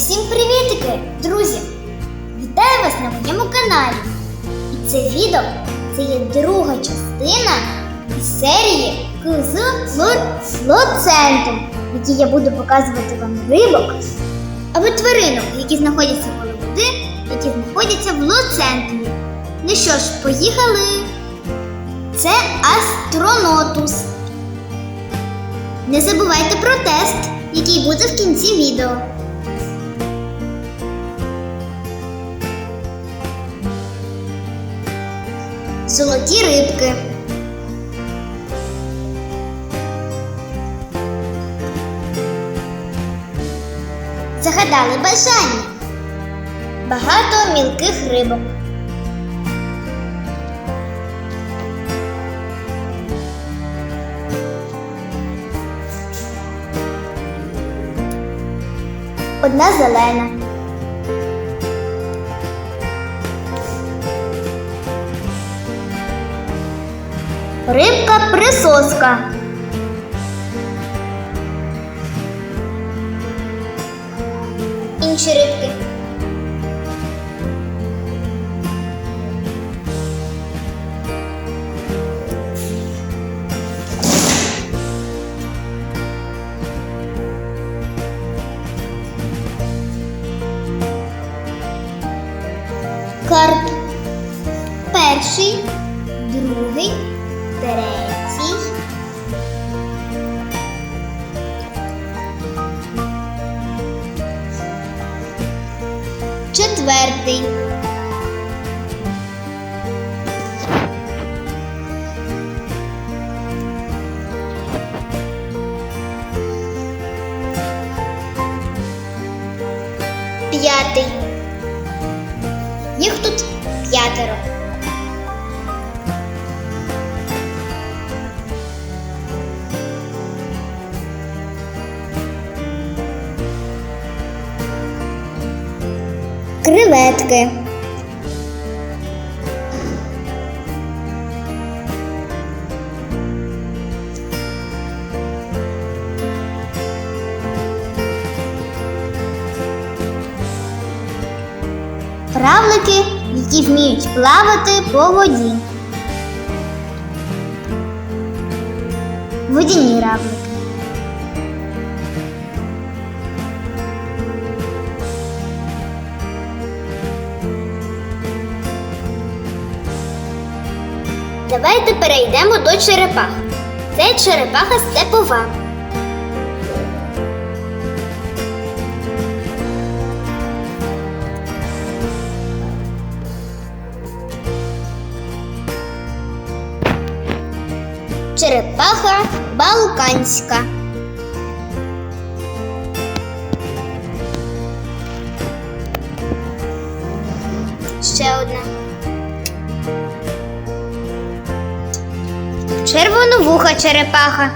Усім привітики, друзі! Вітаю вас на моєму каналі. І це відео це є друга частина серії КЗ Центру, в якій я буду показувати вам рибок або тваринок, які знаходяться коло води, які знаходяться в лоцентрі. Ну що ж, поїхали! Це астронотус. Не забувайте про тест, який буде в кінці відео. Золоті рибки. Загадали бажання. Багато мілких рибок. Одна зелена. Рибка присоска. Інші рибки. Карп. Третій. Четвертий. П'ятий. Їх тут п'ятеро. Креветки. Правлики, які вміють плавати по воді. Водяні равлики. Давайте перейдемо до черепах. Це черепаха степова. Черепаха балканська. Ще одна. Червоновуха черепаха.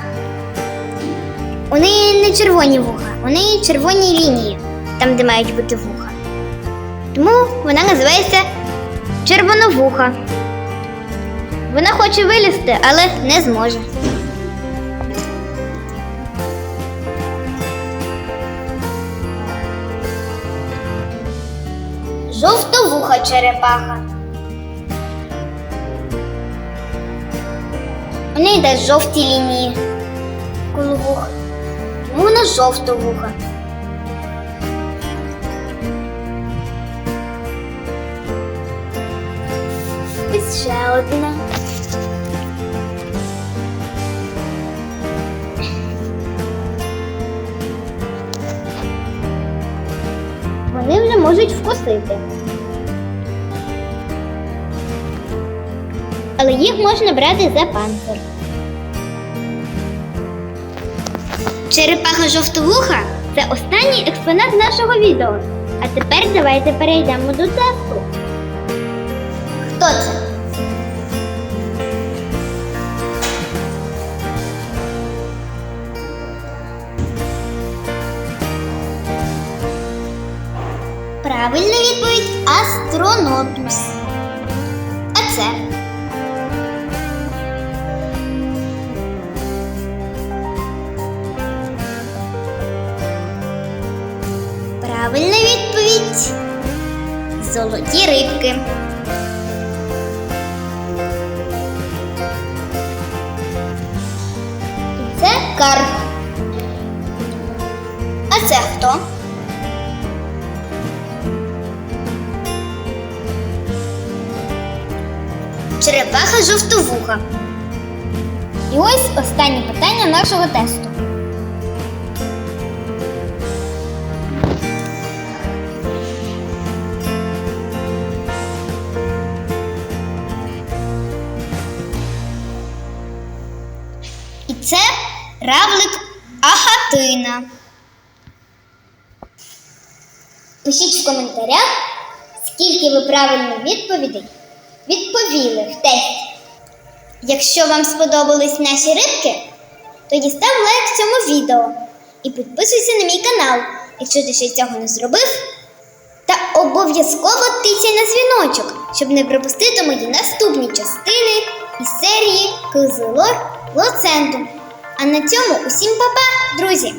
У неї не червоні вуха, у неї червоні лінії, там, де мають бути вуха. Тому вона називається червоновуха. Вона хоче вилізти, але не зможе. Жовтовуха черепаха. У неї йде жовті лінії коло вуха. Тому вона жовтовуха. Ось ще одна. Вони вже можуть вкусити. Але їх можна брати за панцир. Черепаха жовтовуха це останній експонат нашого відео. А тепер давайте перейдемо до тесту. Хто це? Правильна відповідь астронотус. Золоті рибки. Це карп. А це хто? Черепаха жовтовуха. І ось останнє питання нашого тесту. Равлик Агатина. Пишіть в коментарях, скільки ви правильно відповідей відповіли в тесті. Якщо вам сподобались наші рибки, тоді став лайк цьому відео і підписуйся на мій канал, якщо ти ще цього не зробив. Та обов'язково тицяй на дзвіночок, щоб не пропустити мої наступні частини із серії Козелор Лоцентум. А на цьому усім па-па, друзі!